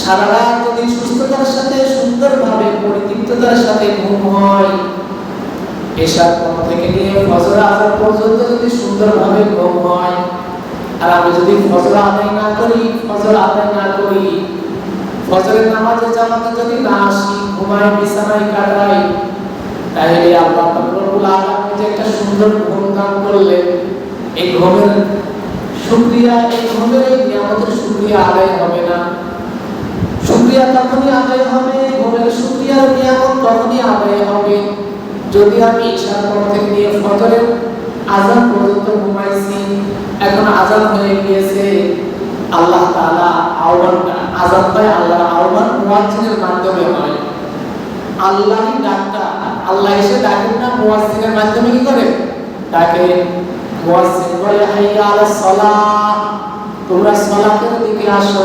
সারা রাত যদি সুস্থতার সাথে, সুন্দরভাবে পরিতৃপ্ততার সাথে ঘুম হয়। এশার পর থেকে নিয়ে ফজর আজান পর্যন্ত যদি সুন্দরভাবে ঘুম হয়, আর আমি যদি ফজর আদায় না করি, ফজর আদায় না করি, ফজরের নামাজে জামাতে যদি না আসি ঘুমাই বিছানায় কাটাই তাহলে আল্লাহ রব্বুল আলামিন যে একটা সুন্দর ঘুম দান করলেন। এই ঘুমের শুকরিয়া, এই ঘুমের এই নিয়ামতের শুকরিয়া আদায় হবে না। শুকরিয়া তখনই আদায় হবে ঘুমের শুকরিয়ার নিয়ামত তখনই আদায় হবে। যদি আমি ঈশার পর থেকে নিয়ে ফজরের আজান পর্যন্ত ঘুমাইছি, এখন আজান হয়ে গিয়েছে, আল্লাহ তাআলা আহ্বান আজান পায় আল্লাহর আহ্বান মুয়াজ্জিনের মাধ্যমে হয়। আল্লাহই ডাকটা আল্লাহ এসে ডাকেন না মুয়াজ্জিনের মাধ্যমে কি করে? ডাকে, মুয়াজ্জিন বলে, হাইয়া আলাস সালাহ, তোমরা সালাতের দিকে আসো।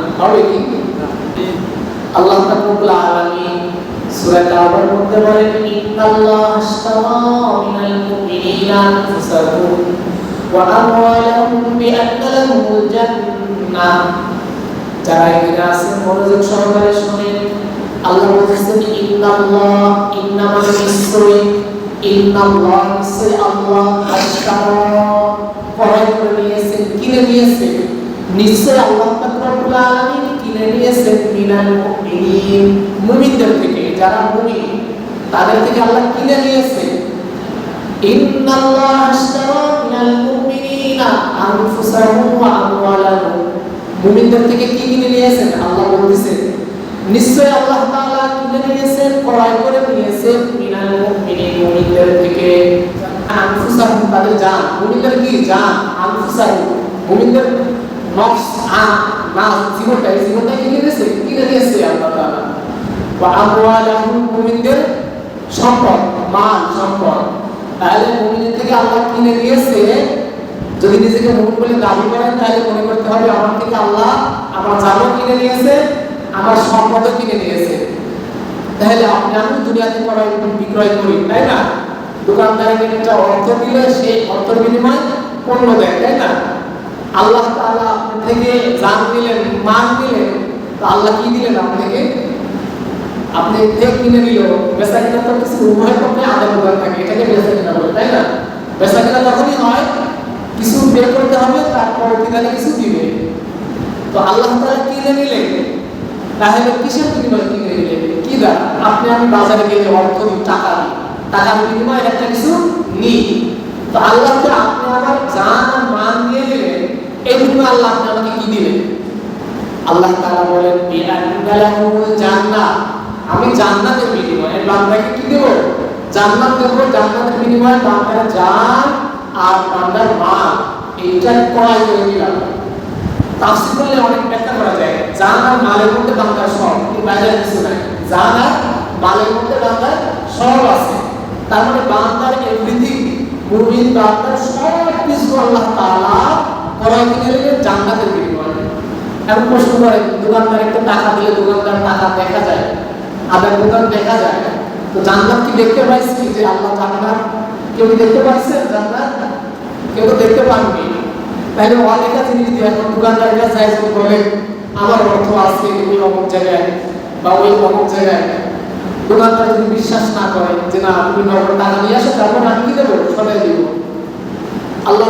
হবে কি? আল্লাহ রাব্বুল আলামিন সূরা তাওবার মধ্যে বলেন, ইন্নাল্লাহ আশতারা মিনাল মুমিনিনা আনফুসাহুম ওয়া আমওয়ালাহুম বিআন্না জান্নাহ. যারা এখানে আছেন মনোযোগ সহকারে শুনেন। আল্লাহ বলতেছেন ইন্নাল্লাহ ইন্না মানে নিশ্চয়ই ইন্নাল্লাহ নিশ্চয়ই আল্লাহ আশতারা। ক্রয় করে নিয়েছেন, কিনে নিয়েছেন। নিশ্চয় আল্লাহ রব্বুল কিনে নিয়েছেন মিনাল মুমিনিন, মুমিনদের থেকে, যারা মুমিন, তাদের থেকে আল্লাহ কিনে নিয়েছেন। ইন্নাল্লাহ আশতারা মিনাল মুমিনিনা আনফুসাহুম ওয়া আমওয়ালাহুম। মুমিনদের থেকে কি কিনে নিয়েছেন? আল্লাহ বলতেছেন নিশ্চয় আল্লাহ তাআলা কিনে নিয়েছেন, ক্রয় করে নিয়েছেন মিনাল মুমিনিন, মুমিনদের থেকে। আনফুসাহুম তাদের জান, মুমিনদের কি? জান, আনফুসাহুম। মুমিনদের নফস আ না জীবনটা এই জীবনটা কিনে নিয়েছে কিনে নিয়েছে আল্লাহ তাআলা ওয়া আমওয়ালাহুম মুমিনদের সম্পদ মাল সম্পদ তাহলে মুমিনের থেকে আল্লাহ কিনে নিয়েছে যদি নিজেকে মুমিন বলে দাবি করেন, তাহলে মনে করতে হবে আমার থেকে আল্লাহ আমার জানও কিনে নিয়েছে আমার সম্পদও কিনে নিয়েছে তাহলে আপনি আমি দুনিয়াতে ক্রয় বিক্রয় করি, তাই না? দোকানদারকে একটা অর্থ দিলে সেই অর্থ বিনিময় পণ্য দেয়, তাই না? আল্লাহ তাআলা আপনি থেকে জান দিলেন, মান দিলেন, তো আল্লাহ কি দিলেন আপনাকে? আপনি দেখ কিনে নিল বেচা কিনা তো কিছু উভয় পক্ষে আদান প্রদান থাকে, এটাকে বেচা কিনা বলে, তাই না? বেচা কিনা তখনই হয়, কিছু পে করতে হবে তারপর কিনারে কিছু দিবে তো আল্লাহ তাআলা কিনে নিলেন তাহলে কিসের বিনিময়ে কিনে নিলেন কি দা? আপনি আমি বাজারে গেলে অর্থ দিই, টাকা দিই। টাকার বিনিময়ে একটা কিছু নিই। তো আল্লাহ বিনিময়ে আল্লাহ আপনি কি দিলেন? আল্লাহ তাআলা বলেন বিআন্নালাহুল আমি জান্নাতের বিনিময়ে বান্দাকে কি দেব? জান্নাত দেব, জান্নাতের বিনিময়ে বান্দার জান আর বান্দার মাল এইটা ক্রয় করে দিলাম। তাফসীর করলে অনেক ব্যাখ্যা করা যায়। জান আর মালের মধ্যে বান্দার সব বাইরে কিছু নাই। জান আর মালের মধ্যে বান্দার সব আছে। তার মানে বান্দার এভরিথিং মুমিন, বান্দার সব কিছু আল্লাহ তাআলা ক্রয় কিনে নিলেন জান্নাতের বিনিময়ে এখন প্রশ্ন করে দোকানদার একটু টাকা দিলে দোকানদার টাকা দেখা যায়? আবার দোকান দেখা যায়? তো জান্নাত কি দেখতে পাইছি যে আল্লাহ জান্নাত? কেউ কি দেখতে পাচ্ছে জান্নাত? কেউ তো দেখতে পাননি। তাহলে অনেকটা জিনিস দিয়ে এখন দোকানদার কাছে যদি বলে আমার অর্থ আছে ওই অমুক জায়গায় বা ওই অমুক জায়গায়। দোকানদার যদি বিশ্বাস না করে যে না, তুমি নগদ টাকা নিয়ে আসো, তারপর আমি কি দেবো? সবাই দিব। আল্লাহ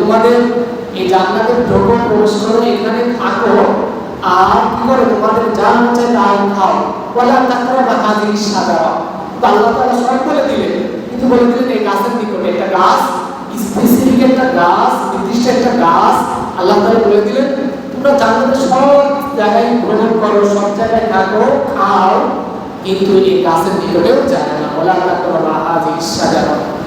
তোমাদের এই জান্নাতে ঢোকো প্রবেশ এখানে থাকো। আর কি করে? তোমাদের যা হচ্ছে তাই খাও। বলে তাকরা বা হাজির সাজাও আল্লাহ তাআলা সব বলে দিলেন। কিন্তু বলে দিলেন এই গাছের নিকটে একটা গাছ স্পেসিফিক একটা গাছ, নির্দিষ্ট একটা গাছ। আল্লাহ তাআলা বলে দিলেন, তোমরা জান্নাতের সব জায়গায় ভ্রমণ করো, সব জায়গায় থাকো, খাও। কিন্তু এই গাছের নিকটেও যায় না। বলে আল্লাহ তাআলা বা হাজির সাজাও